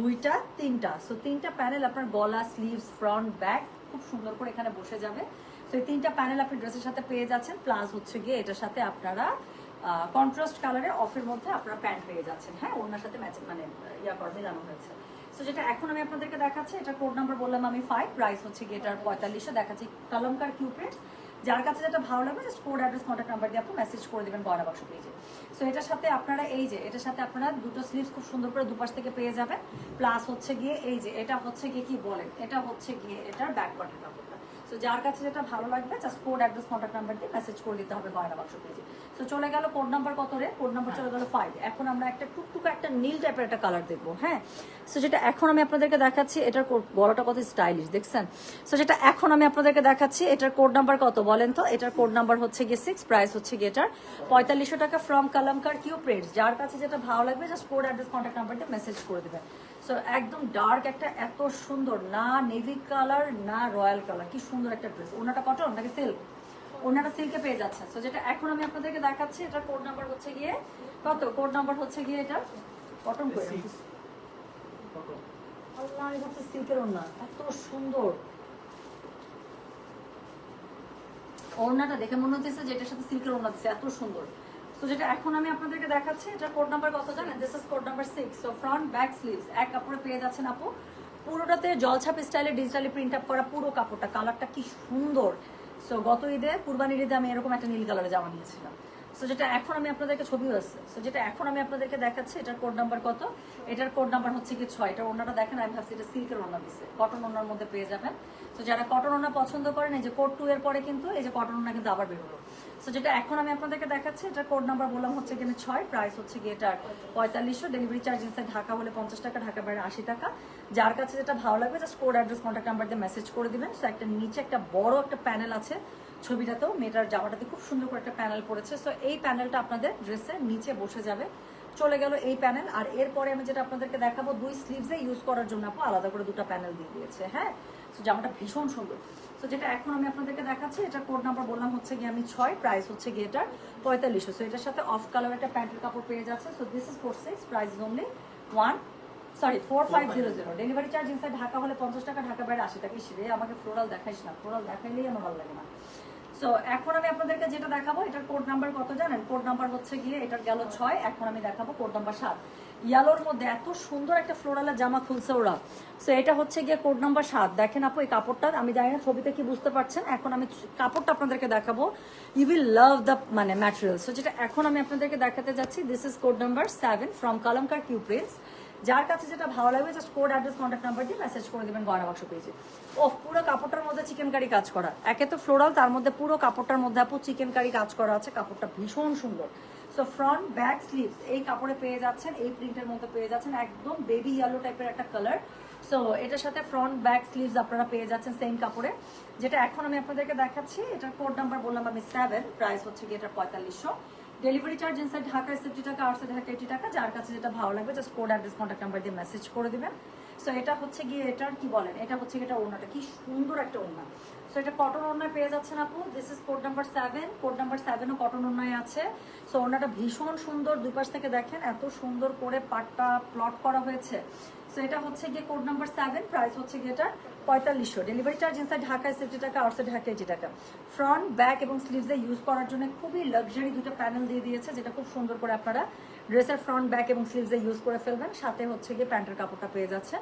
[SPEAKER 1] দুইটা, তিনটা। সো তিনটা প্যানেল আপনার গলা স্লিভস ফ্রন্ট ব্যাক খুব সুন্দর করে এখানে বসে যাবে। তো এই তিনটা প্যানেল আপনি ড্রেসের সাথে পেয়ে যাচ্ছেন প্লাস হচ্ছে গিয়ে এটার সাথে আপনারা কন্ট্রাস্ট কালারের অফের মধ্যে আপনারা প্যান্ট পেয়ে যাচ্ছেন। হ্যাঁ ওনার সাথে ম্যাচ মানে ইয়া কর, মিলানো হয়েছে। সো যেটা এখন আমি আপনাদেরকে দেখাচ্ছি, এটা কোড নাম্বার বললাম আমি ফাইভ প্রাইস হচ্ছে গিয়ে এটার পঁয়তাল্লিশশো দেখাচ্ছি কালমকার কিউ প্রিন্ট যার কাছে যেটা ভালো লাগবে just code address contact number দিয়ে আপনি মেসেজ করে দেবেন গয়না বাক্স পেজে সো এটার সাথে আপনারা এই যে, এটার সাথে আপনারা দুটো স্লিভস খুব সুন্দর করে দুপাশ থেকে পেয়ে যাবেন। প্লাস হচ্ছে গিয়ে এই যে, এটা হচ্ছে গিয়ে কি বলেন? এটা হচ্ছে গিয়ে এটার ব্যাক বাটন কাপড়টা সো যার কাছে যেটা ভালো লাগবে just code address contact number দিয়ে মেসেজ করে দিতে হবে গয়না বাক্স পেজে সো চলে গেল কোড নাম্বার কত রে? কোড নাম্বার চলে গেল ফাইভ এখন আমরা একটা টুকটুক একটা নীল টাইপের একটা কালার দেখব হ্যাঁ? সো যেটা এখন আমি আপনাদেরকে দেখাচ্ছি, এটার গলাটা কত স্টাইলিশ দেখছেন? সো যেটা এখন আমি আপনাদেরকে দেখাচ্ছি, এটার কোড নাম্বার কত বলেন তো? এটার কোড নাম্বার হচ্ছে গিয়ে সিক্স প্রাইস হচ্ছে গিয়ে এটার পঁয়তাল্লিশশো টাকা ফ্রম কালামকার কিউ প্রেটস যার কাছে যেটা ভালো লাগবে just code address contact number দিয়ে মেসেজ করে দেবেন। সো একদম ডার্ক একটা এত সুন্দর। না নেভি কালার না রয়্যাল কালার কি সুন্দর একটা ড্রেস ওনাটা কটন নাকি সিল্ক ওনাটা সিল্কে পেয়ে যাচ্ছে। সো যেটা এখন আমি আপনাদেরকে দেখাচ্ছি এটা কোড নাম্বার হচ্ছে গিয়ে কত? কোড নাম্বার হচ্ছে গিয়ে এটা কটন করে। আল্লাহ এটা হচ্ছে সিল্কের ওড়না। এত সুন্দর। ওড়নাটা দেখে মনে হচ্ছে যে এটার সাথে সিল্কের ওড়না দিচ্ছে। এত সুন্দর। তো যেটা এখন আমি আপনাদেরকে দেখাচ্ছি, এটা কোড নাম্বার কত জানেন? This is code number six so front back sleeves এক কাপড়ে পেয়ে যাচ্ছেন আপু। পুরোটাতে জলছাপ স্টাইলে ডিজিটালি প্রিন্ট আপ করা পুরো কাপড়টা। কালারটা কি সুন্দর। সো গত ঈদে, কুরবানির ঈদে আমি এরকম একটা নীল কালারের জামা নিয়েছিলাম। সো যেটা এখন আমি আপনাদেরকে ছবি আছে সো যেটা এখন আমি আপনাদেরকে দেখাচ্ছি, এটার কোড নাম্বার কত? এটার কোড নাম্বার হচ্ছে কি ছয়। এটার ওনাটা দেখেন, আমি ভাবছি এটা সিল্কের ওনা দিছে। কটন ওনার মধ্যে পেয়ে যাবেন। তো যারা কটন ওনা পছন্দ করেন, এই যে কোড টু এর পরে কিন্তু এই যে কটন ওনা কিন্তু আবার বেরোলো। সো যেটা এখন আমি আপনাদেরকে দেখাচ্ছি এটা কোড নাম্বার বললাম হচ্ছে কিনা ছয় প্রাইস হচ্ছে গিয়ে এটার পঁয়তাল্লিশশো ডেলিভারি চার্জ ইনসাইড ঢাকা হলে পঞ্চাশ টাকা ঢাকা বাইরে আশি টাকা। যার কাছে যেটা ভালো লাগবে just code address contact number দিয়ে মেসেজ করে দিবেন। সো একটা নিচে একটা বড় একটা প্যানেল আছে ছবিটাতেও, মেয়েটার জামাটাতে খুব সুন্দর করে একটা প্যানেল পড়েছে। সো এই প্যানেলটা আপনাদের ড্রেসের নিচে বসে যাবে। চলে গেল এই প্যানেল আর এরপরে আমি যেটা আপনাদেরকে দেখাবো, দুই স্লিভসে ইউজ করার জন্য আপু আলাদা করে দুটো প্যানেল দিয়ে দিয়েছে হ্যাঁ? সো জামাটা ভীষণ সুন্দর। তো যেটা এখন আমি আপনাদেরকে দেখাচ্ছি এটা কোড নাম্বার বললাম হচ্ছে গিয়ে আমি ছয় প্রাইস হচ্ছে গিয়ে এটার পঁয়তাল্লিশশো। সো এটার সাথে অফ কালার একটা প্যান্টের কাপড় পেয়ে যাচ্ছে। So this is four six price only one sorry four five zero zero delivery charge inside Dhaka হলে পঞ্চাশ টাকা ঢাকা বাইরে আশি টাকা। ইসে আমাকে ফ্লোরাল দেখাইস না। ফ্লোরাল দেখাইলেই আমার ভালো লাগে না। সো এখন আমি আপনাদেরকে যেটা দেখাবো এটার কোড নাম্বার কত জানেন? কোড নাম্বার হচ্ছে গিয়ে এটার গেল ছয় এখন আমি দেখাবো কোড নাম্বার সাত। ইয়ালোর মধ্যে এত সুন্দর একটা ফ্লোরালের জামা খুলছে ওরা। সো এটা হচ্ছে গিয়ে কোড নাম্বার সাত। দেখেন আপু, এই কাপড়টা আমি জানি না ছবিতে কি বুঝতে পারছেন, এখন আমি কাপড়টা আপনাদেরকে দেখাবো। ইউ উইল লাভ দ্য মানে ম্যাটেরিয়াল সো যেটা এখন আমি আপনাদেরকে দেখাতে যাচ্ছি this is code number seven from Kalamkar Q prints যার কাছে যেটা ভালো লাগবে just code address contact number দিয়ে মেসেজ করে দেবেন গয়না বাক্স পেজে ও পুরো কাপড়টার মধ্যে চিকেন কারি কাজ করা। একে তো ফ্লোরাল তার মধ্যে পুরো কাপড়টার মধ্যে আপু চিকেন কারি কাজ করা আছে। কাপড়টা ভীষণ সুন্দর। সো ফ্রন্ট ব্যাক স্লিভস এই কাপড়ে পেয়ে যাচ্ছেন, এই প্রিন্টের মধ্যে পেয়ে যাচ্ছেন একদম বেবি ইয়েলো টাইপের একটা কালার সো এটার সাথে ফ্রন্ট ব্যাক স্লিভস আপনারা পেয়ে যাচ্ছেন সেম কাপড়ে। যেটা এখন আমি আপনাদেরকে দেখাচ্ছি, এটার কোড নাম্বার বললাম আমি সেভেন প্রাইস হচ্ছে কি এটা পঁয়তাল্লিশশো। Delivery charge inside Dhaka fifty টাকা আউটসাইড ঢাকা এইটি টাকা, যার কাছে যেটা ভালো লাগবে just code address contact number দিয়ে মেসেজ করে দেবেন। সো এটা হচ্ছে গিয়ে এটার কি বলেন? এটা হচ্ছে গিয়ে এটা ওড়নাটা, কি সুন্দর একটা ওড়না। সো এটা কটন ওড়নায় পেয়ে যাচ্ছেন আপু। This is code number seven code number সেভেনও cotton ওড়নায় আছে। সো ওড়নাটা ভীষণ সুন্দর দুই পাশ থেকে দেখেন, এত সুন্দর করে পাটটা প্লট করা হয়েছে। সো এটা হচ্ছে গিয়ে কোড নাম্বার সেভেন প্রাইস হচ্ছে গিয়ে এটা পঁয়তাল্লিশশো। ডেলিভারি চার্জ ইনসাইড ঢাকায় সেফটি টাকা আউটসাইড ঢাকা এইটি টাকা। ফ্রন্ট ব্যাক এবং স্লিভসে ইউজ করার জন্য খুবই লাক্সারি দুটো প্যানেল দিয়ে দিয়েছে, যেটা খুব সুন্দর করে আপনারা ড্রেসের ফ্রন্ট ব্যাক এবং স্লিভসে ইউজ করে ফেলবেন। সাথে হচ্ছে গিয়ে প্যান্টের কাপড়টা পেয়ে যাচ্ছে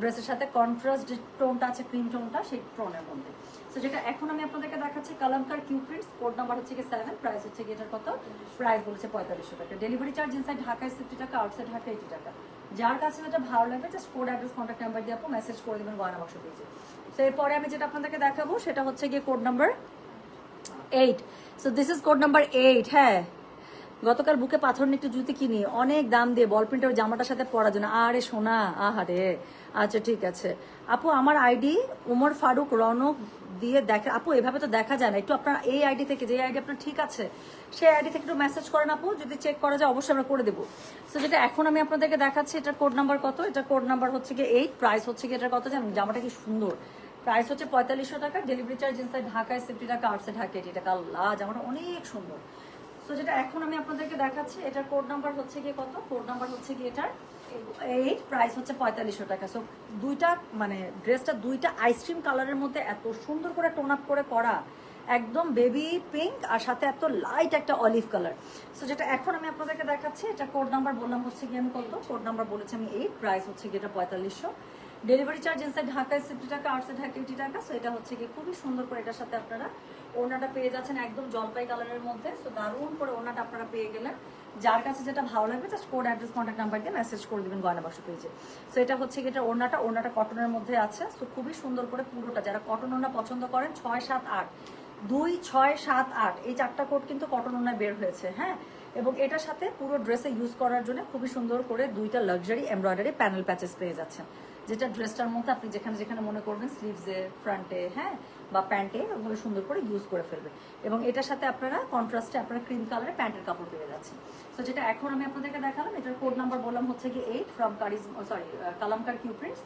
[SPEAKER 1] ড্রেসের সাথে কন্ট্রাস্ট যে টোনটা আছে ক্রিম টোনটা সেই টোনের মধ্যে। সো যেটা এখন আমি আপনাদেরকে দেখাচ্ছি Kalamkar Q prints code number হচ্ছে গিয়ে সেভেন প্রাইস হচ্ছে গিয়ে এটার কত? প্রাইস বলেছে পঁয়তাল্লিশশো টাকা। ডেলিভারি চার্জ ইনসাইড ঢাকায় সিফটি টাকা আউটসাইড ঢাকা এইটি টাকা। যার কাছে যেটা ভালো লাগবে just code address contact number দিয়ে আপনি মেসেজ করে দেবেন গয়না বাক্স পেয়েছে তো এরপরে আমি যেটা আপনাদেরকে দেখাবো, সেটা হচ্ছে গিয়ে code number eight so this is code number eight হ্যাঁ। গতকাল বুকে পাথর নিয়ে একটু জুতি কিনি। অনেক দাম দিয়ে বল প্রিন্টের জামাটার সাথে পরার জন্য। আরে সোনা, আহারে। আচ্ছা ঠিক আছে। আপু, আমার আইডি উমর ফারুক রনক দিয়ে দেখা আপু, এভাবে তো দেখা যায় না। একটু আপনার এই আইডি থেকে যে আইডি আপনার ঠিক আছে, সেই আইডি থেকে একটু মেসেজ করেন আপু। যদি চেক করা যায়, অবশ্যই আমরা করে দেবো। সো যেটা এখন আমি আপনাদেরকে দেখাচ্ছি, এটার কোড নাম্বার কত? এটা কোড নাম্বার হচ্ছে গিয়ে এইট প্রাইস হচ্ছে কি এটার কত জানেন? জামাটা কি সুন্দর। প্রাইস হচ্ছে পঁয়তাল্লিশশো টাকা ডেলিভারি চার্জ ইনসাইড ঢাকায় সেফটি টাকা আউটসাইড ঢাকা এইটি টাকা আল্লাহ, জামাটা অনেক সুন্দর। সো যেটা এখন আমি আপনাদেরকে দেখাচ্ছি, এটার কোড নাম্বার হচ্ছে গিয়ে কত? কোড নাম্বার হচ্ছে গিয়ে এটার এইট প্রাইস হচ্ছে পঁয়তাল্লিশশো টাকা। সো দুইটা মানে ড্রেসটা দুইটা আইসক্রিম কালারের মধ্যে এত সুন্দর করে টোন আপ করে করা, একদম বেবি পিঙ্ক আর সাথে এত লাইট একটা অলিভ কালার সো যেটা এখন আমি আপনাদেরকে দেখাচ্ছি, এটা কোড নাম্বার বললাম হচ্ছে কি আমি কত? কোড নাম্বার বলেছি আমি এইট প্রাইস হচ্ছে কি এটা পঁয়তাল্লিশশো। ডেলিভারি চার্জ ইনসাইড ঢাকায় সিফটি টাকা আউটসাইড ঢাকা এইটি টাকা। সো এটা হচ্ছে কি খুবই সুন্দর করে এটার সাথে আপনারা ওনাটা পেয়ে যাচ্ছেন একদম জলপাই কালারের মধ্যে। সো দারুণ করে ওনাটা আপনারা পেয়ে গেলেন। যার কাছে যেটা ভালো লাগবে just code address contact number দিয়ে মেসেজ করে দিবেন গয়না বাক্স পেজে সো এটা হচ্ছে এটা ওনাটা ওনাটা কটনের মধ্যে আছে। সো খুবই সুন্দর করে পুরোটা, যারা কটন ওনা পছন্দ করেন, ছয় সাত আট, দুই ছয় সাত আট, এই চারটা কোড কিন্তু কটন ওনায় বের হয়েছে হ্যাঁ? এবং এটার সাথে পুরো ড্রেসে ইউজ করার জন্য খুবই সুন্দর করে দুইটা লাক্সারি এমব্রয়ডারি প্যানেল প্যাচেস পেয়ে যাচ্ছেন। যেটা ড্রেসটার মধ্যে আপনি যেখানে যেখানে মনে করবেন স্লিভসে ফ্রন্টে হ্যাঁ বা প্যান্টে ওগুলো সুন্দর করে ইউজ করে ফেলবেন এবং এটার সাথে আপনারা কন্ট্রাস্টে আপনারা ক্রিম কালারের প্যান্টের কাপড় পেয়ে যাচ্ছেন। তো যেটা এখন আমি আপনাদেরকে দেখালাম, এটার কোড নাম্বার বললাম হচ্ছে কি এইট ফ্রম কারিজ সরি কালামকার কিউ প্রিন্টস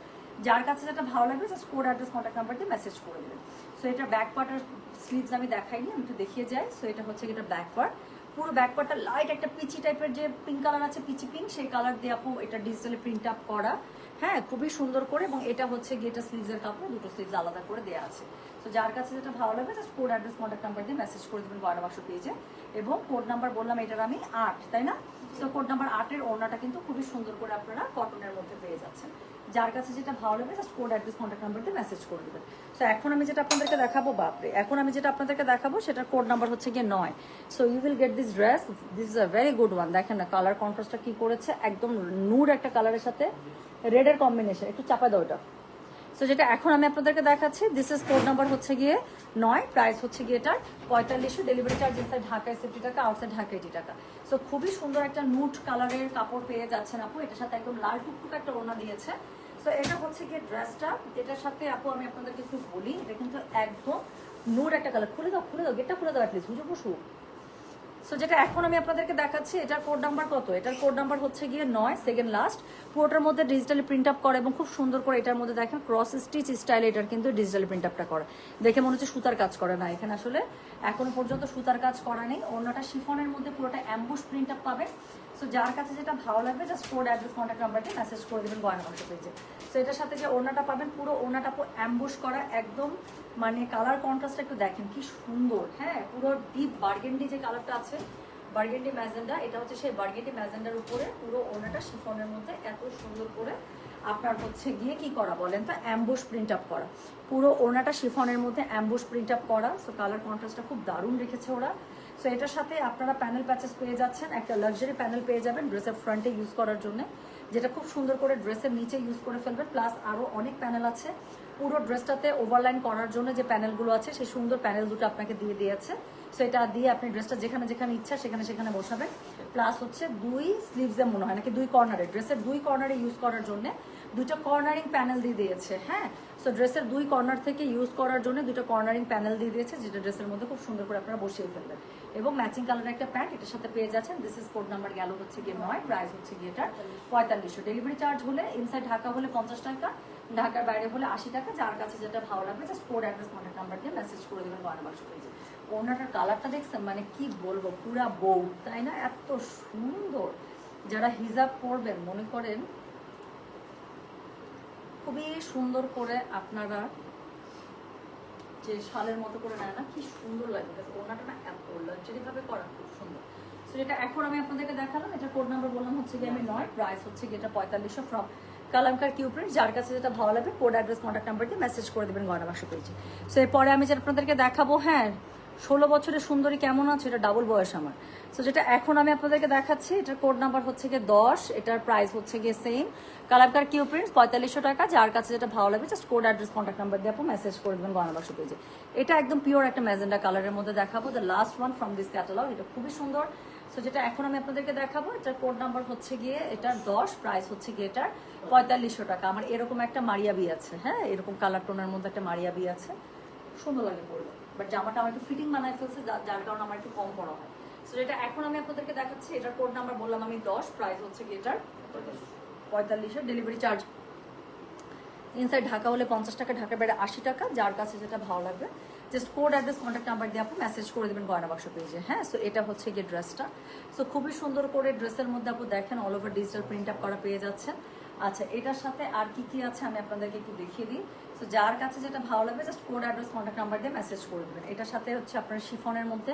[SPEAKER 1] যার কাছে যেটা ভালো লাগবে just code address contact number দিয়ে মেসেজ করে দেবেন। সো এটা ব্যাক পার্টের স্লিভস আমি দেখাইনি, আমি একটু দেখিয়ে যাই। সো এটা হচ্ছে এটা ব্যাক পার্ট পুরো ব্যাক পার্টটা লাইট একটা পিচি টাইপের যে পিঙ্ক কালার আছে পিচি পিঙ্ক সেই কালার দিয়ে আপু এটা ডিজিটালি প্রিন্ট আপ করা। হ্যাঁ খুবই সুন্দর করে এবং এটা হচ্ছে গেটা স্লিজের কাপড়, দুটো স্লিজ আলাদা করে দেওয়া আছে। তো যার কাছে যেটা ভালো লাগবে just code address contact number দিয়ে মেসেজ করে দেবেন বারো বাক্স পেজে এবং কোড নাম্বার বললাম, এটার আমি আট, তাই না? তো কোড নাম্বার আটের ওড়নাটা কিন্তু খুবই সুন্দর করে আপনারা কটনের মধ্যে পেয়ে যাচ্ছেন। যার কাছে যেটা ভালো লাগবে just code address contact number দিয়ে মেসেজ করে দেবেন। সো এখন আমি যেটা আপনাদেরকে দেখাবো, বাপরে, এখন আমি যেটা আপনাদেরকে দেখাবো, সেটা কোড নাম্বার হচ্ছে গিয়ে নয়। So you will get this dress this is a very good one দেখেন না কালার কন্ট্রাস্টটা কি করেছে? একদম নুড একটা কালারের সাথে রেডের কম্বিনেশন একটু চাপা দাও ওটা সো যেটা এখন আমি আপনাদেরকে দেখাচ্ছি দিস ইজ কোড নাম্বার হচ্ছে গিয়ে নয় প্রাইস হচ্ছে গিয়ে এটার পঁয়তাল্লিশশো ডেলিভারি চার্জ ইনসাইড ঢাকায় সেফটি টাকা আউটসাইড ঢাকা এইটি টাকা। সো খুবই সুন্দর একটা নুট কালারের কাপড় পেয়ে যাচ্ছেন আপু, এটার সাথে একদম লাল টুকটুক একটা ওনা দিয়েছে। সো এটা হচ্ছে গিয়ে ড্রেসটা এটার সাথে আপু আমি আপনাদেরকে একটু বলি, এটা কিন্তু একদম নুট একটা কালার খুলে দাও খুলে দাও গেটটা খুলে দাও অ্যাটলিস্ট বুঝে বসু। সো যেটা এখন আমি আপনাদেরকে দেখাচ্ছি, এটার কোড নাম্বার কত? এটার কোড নাম্বার হচ্ছে গিয়ে নয় সেকেন্ড লাস্ট পুরোটার মধ্যে ডিজিটালি প্রিন্ট আপ করা এবং খুব সুন্দর করে এটার মধ্যে দেখেন ক্রস স্টিচ স্টাইল এটার কিন্তু ডিজিটালি প্রিন্ট আপটা করা। দেখে মনে হচ্ছে সুতার কাজ করে না এখানে আসলে। এখনও পর্যন্ত সুতার কাজ করা নেই। অন্যটা শিফনের মধ্যে পুরোটা অ্যাম্বুশ প্রিন্ট আপ পাবে সো যার কাছে যেটা ভালো লাগবে জাস্ট কোড অ্যাড্রেস কন্ট্যাক্ট নাম্বারটি মেসেজ করে দেবেন গয়না মাংস পেজে সো এটার সাথে যে ওড়নাটা পাবেন, পুরো ওড়নাটা অ্যাম্বুশ করা একদম মানে কালার কন্ট্রাস্টটা একটু দেখেন, কি সুন্দর হ্যাঁ? পুরো ডিপ বার্গেন্ডি যে কালারটা আছে বার্গেন্ডি ম্যাজেন্ডা, এটা হচ্ছে সেই বার্গেন্ডি ম্যাজেন্ডার উপরে পুরো ওনাটা শিফনের মধ্যে এত সুন্দর করে আপনার হচ্ছে গিয়ে কি করা বলেন তো? অ্যাম্বুশ প্রিন্ট আপ করা। পুরো ওনাটা শিফনের মধ্যে অ্যাম্বুশ প্রিন্ট আপ করা। সো কালার কন্ট্রাস্টটা খুব দারুণ রেখেছে ওরা। সো এটার সাথে আপনারা প্যানেল প্যাচেস পেয়ে যাচ্ছেন। একটা লাক্সারি প্যানেল পেয়ে যাবেন ড্রেসের ফ্রন্টে ইউজ করার জন্য। যেটা খুব সুন্দর করে ড্রেসের নিচে ইউজ করে ফেলবেন। প্লাস আরও অনেক প্যানেল আছে। পুরো ড্রেসটাতে ওভারলাইন করার জন্য যে প্যানেলগুলো আছে, সেই সুন্দর প্যানেল দুটো আপনাকে দিয়ে দিয়েছে। সো এটা দিয়ে আপনি ড্রেসটা যেখানে যেখানে ইচ্ছা সেখানে সেখানে বসাবেন। প্লাস হচ্ছে দুই স্লিভসে মনে হয়, নাকি দুই কর্নারে ড্রেসের দুই কর্নারে ইউজ করার জন্য দুইটা কর্নারিং প্যানেল দিয়ে দিয়েছে হ্যাঁ? সো ড্রেসের দুই কর্নার থেকে ইউজ করার জন্য দুটো কর্নারিং প্যানেল দিয়ে দিয়েছে, যেটা ড্রেসের মধ্যে খুব সুন্দর করে আপনারা বসিয়ে ফেলবেন। এবং ম্যাচিং কালারের একটা প্যান্ট এটার সাথে পেয়ে যাচ্ছেন দিস ইজ কোড নাম্বার গেল হচ্ছে গিয়ে নয় প্রাইস হচ্ছে গিয়ে এটা পঁয়তাল্লিশশো। ডেলিভারি চার্জ হলে ইনসাইড ঢাকা হলে পঞ্চাশ টাকা, ঢাকার বাইরে হলে আশি টাকা, যার কাছে যেটা ভালো লাগবে just code address contact number দিয়ে মেসেজ করে দেবেন গয়না বাক্স পেজে ওনাটার কালারটা দেখছেন মানে কি বলব, পুরা বউ, তাই না? এত সুন্দর। যারা হিজাব পরবেন, মনে করেন খুবই সুন্দর করে আপনারা যে শালের মতো করে নেয় না কি সুন্দর লাগে ওনাটা না এত লাক্সারি ভাবে করা খুব সুন্দর। তো যেটা এখন আমি আপনাদেরকে দেখালাম, এটা কোড নাম্বার বললাম হচ্ছে গিয়ে আমি নয় প্রাইস হচ্ছে গিয়ে এটা পঁয়তাল্লিশশো ফ্রম কালামকার কিউ প্রিন্ট যার কাছে যেটা ভালো লাগবে কোড অ্যাড্রেস কন্ট্যাক্ট নাম্বার দিয়ে মেসেজ করে দেবেন গয়না বাক্স পেয়েছে। সো এরপরে আমি যেটা আপনাদেরকে দেখাবো হ্যাঁ ষোলো বছরের সুন্দরী কেমন আছে? এটা ডাবল বয়স আমার। সো যেটা এখন আমি আপনাদেরকে দেখাচ্ছি, এটার কোড নাম্বার হচ্ছে গিয়ে দশ, এটার প্রাইস হচ্ছে গিয়ে সেম কালামকার কিউ প্রিন্টস পঁয়তাল্লিশশো টাকা, যার কাছে যেটা ভালো লাগবে just code address contact number দিয়ে আপনি মেসেজ করে দেবেন বাক্স পেয়েছে এটা একদম পিওর একটা ম্যাজেন্ডা কালারের মধ্যে দেখাবো। The last one from this catalogue এটা খুবই সুন্দর। সো যেটা এখন আমি আপনাদেরকে দেখাবো, এটার কোড নাম্বার হচ্ছে গিয়ে এটার দশ প্রাইস হচ্ছে গিয়ে এটার পঁয়তাল্লিশশো টাকা। আমার এরকম একটা মারিয়া বি আছে হ্যাঁ? এরকম কালার টোনের মধ্যে একটা মারিয়া বি আছে। সুন্দর লাগে পরলে। বাট জামাটা আমার একটু ফিটিং বানায় ফেলছে যার কারণে আমার একটু কম পড়া হয়। সো এটা এখন আমি আপনাদেরকে দেখাচ্ছি, এটার কোড নাম্বার বললাম আমি দশ প্রাইস হচ্ছে গিয়ে এটার? পঁয়তাল্লিশশো ডেলিভারি চার্জ ইনসাইড ঢাকা হলে পঞ্চাশ টাকা, ঢাকার বাইরে আশি টাকা, যার কাছে যেটা ভালো লাগবে। Just code address contact number দিয়ে আপনি মেসেজ করে দেবেন গয়না বাক্স পেজে। হ্যাঁ সো এটা হচ্ছে গিয়ে ড্রেসটা সো খুবই সুন্দর করে ড্রেসের মধ্যে আপনি দেখেন all over digital print up করা পেয়ে যাচ্ছেন। আচ্ছা এটার সাথে আর কি কি আছে আমি আপনাদেরকে একটু দেখিয়ে দিই। তো যার কাছে যেটা ভালো লাগবে just code address contact number দিয়ে মেসেজ করে দেবেন। এটার সাথে হচ্ছে আপনার শিফনের মধ্যে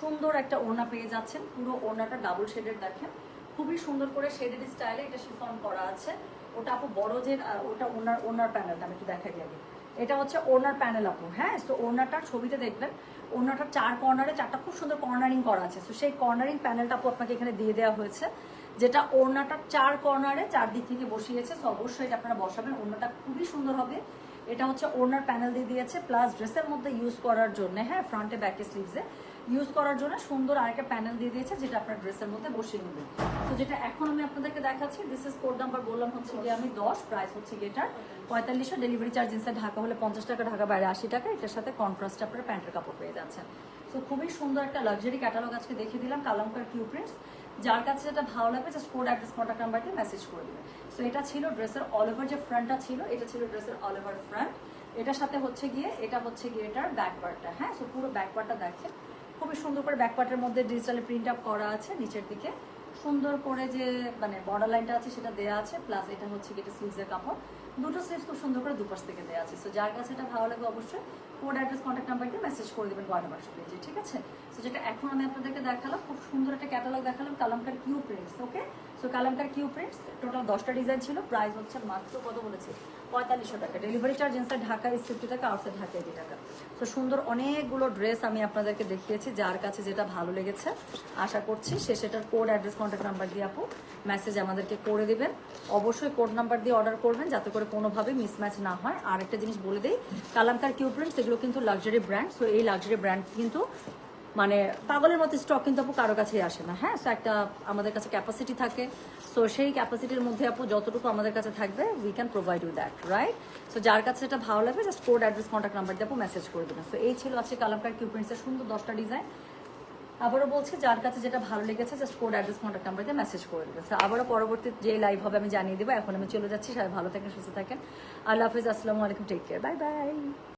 [SPEAKER 1] সুন্দর একটা ওড়না পেয়ে যাচ্ছেন। পুরো ওড়নাটা ডাবল শেডের দেখেন। খুবই সুন্দর করে শেডের স্টাইলে এটা শিফন করা আছে। ওটা আপু বড় যে ওটা ওনার ওনার প্যানেলটা আমি একটু দিই আগে। এটা হচ্ছে ওনার প্যানেল আপু হ্যাঁ? তো ওনারটার ছবিতে দেখবেন ওনারটার চার কর্নারে চারটা খুব সুন্দর কর্নারিং করা আছে। তো সেই কর্নারিং প্যানেলটা আপু আপনাকে এখানে দিয়ে দেওয়া হয়েছে, যেটা ওড়নাটার চার কর্নারে চারদিক থেকে বসিয়েছে। তো অবশ্যই এটা আপনারা বসাবেন, ওড়নাটা খুবই সুন্দর হবে। এটা হচ্ছে ওনার প্যানেল দিয়ে দিয়েছে প্লাস ড্রেসের মধ্যে ইউজ করার জন্য হ্যাঁ ফ্রন্টে ব্যাকে স্লিভসে ইউজ করার জন্য সুন্দর আরেকটা প্যানেল দিয়ে দিয়েছে, যেটা আপনার ড্রেসের মধ্যে বসিয়ে নেবেন তো যেটা এখন আমি আপনাদেরকে দেখাচ্ছি দিস ইজ কোড নাম্বার বললাম হচ্ছে গিয়ে আমি দশ প্রাইস হচ্ছে গিয়ে এটার পঁয়তাল্লিশশো ডেলিভারি চার্জ ইনসাইড ঢাকা হলে পঞ্চাশ টাকা, ঢাকা বাইরে আশি টাকা, এটার সাথে কন্ট্রাস্ট আপনারা প্যান্টের কাপড় পেয়ে যাচ্ছেন। তো খুবই সুন্দর একটা লাক্সারি ক্যাটালগ আজকে দেখিয়ে দিলাম, কালামকার কিউ প্রিন্টস যার কাছে যেটা ভালো লাগবে just code address contact number message করে দেবে সো এটা ছিল ড্রেসের অল ওভার যে ফ্রন্টটা ছিল, এটা ছিল ড্রেসের অল ওভার ফ্রন্ট এটার সাথে হচ্ছে গিয়ে, এটা হচ্ছে গিয়ে এটার ব্যাক পার্টটা হ্যাঁ? সো পুরো ব্যাক পার্টটা দেখেন। খুবই সুন্দর করে ব্যাক পার্টের মধ্যে ডিজিটালি প্রিন্ট আপ করা আছে নিচের দিকে। সুন্দর করে যে মানে বর্ডার লাইনটা আছে সেটা দেওয়া আছে প্লাস এটা হচ্ছে গিয়ে এটা স্লিভসের কাপড়। দুটো স্লিভস খুব সুন্দর করে দুপাশ থেকে দেওয়া আছে। সো যার কাছে এটা ভালো লাগবে অবশ্যই কোড অ্যাড্রেস কন্ট্যাক্ট নাম্বার দিয়ে মেসেজ করে দেবেন হোয়াটসঅ্যাপ পেজে ঠিক আছে? সো যেটা এখন আমি আপনাদেরকে দেখালাম, খুব সুন্দর একটা ক্যাটালগ দেখালাম, Kalamkar Q prints okay so Kalamkar Q prints, total দশটা ডিজাইন ছিল, প্রাইস হচ্ছে মাত্র কত বলেছে? পঁয়তাল্লিশশো টাকা। Delivery charge inside Dhaka fifty টাকা আউটসাইড ঢাকা এইটি টাকা। তো সুন্দর অনেকগুলো ড্রেস আমি আপনাদেরকে দেখিয়েছি, যার কাছে যেটা ভালো লেগেছে। আশা করছি সে সেটার কোড অ্যাড্রেস কন্ট্যাক্ট নাম্বার দিয়ে আপু মেসেজ আমাদেরকে করে দিবেন। অবশ্যই কোড নাম্বার দিয়ে অর্ডার করবেন, যাতে করে কোনোভাবে মিসম্যাচ না হয়। আর একটা জিনিস বলে দিই, কালামকার কিউ প্রিন্টস, এগুলো কিন্তু লাক্সারি ব্র্যান্ড সো এই লাক্সারি ব্র্যান্ড কিন্তু মানে পাগলের মতো স্টক কিন্তু আপু কারও কাছেই আসে না। হ্যাঁ সো একটা আমাদের কাছে ক্যাপাসিটি থাকে। সো সেই ক্যাপাসিটির মধ্যে আপু যতটুকু আমাদের কাছে থাকবে we can provide you that right so যার কাছে এটা ভালো লাগবে just code address contact number দিয়ে আপু মেসেজ করে দেবেন। সো এই ছিল আজকে কালামকার কিউ প্রিন্টসের সুন্দর দশটা ডিজাইন আবারও বলছে, যার কাছে যেটা ভালো লেগেছে just code address contact number দিয়ে মেসেজ করে স্যার আবারও পরবর্তী যে লাইভ হবে আমি জানিয়ে দেবো, এখন আমি চলে যাচ্ছি। সবাই ভালো থাকেন, সুস্থ থাকেন। আল্লাহ হাফিজ, আসসালামু আলাইকুম টেক কেয়ার বাই বাই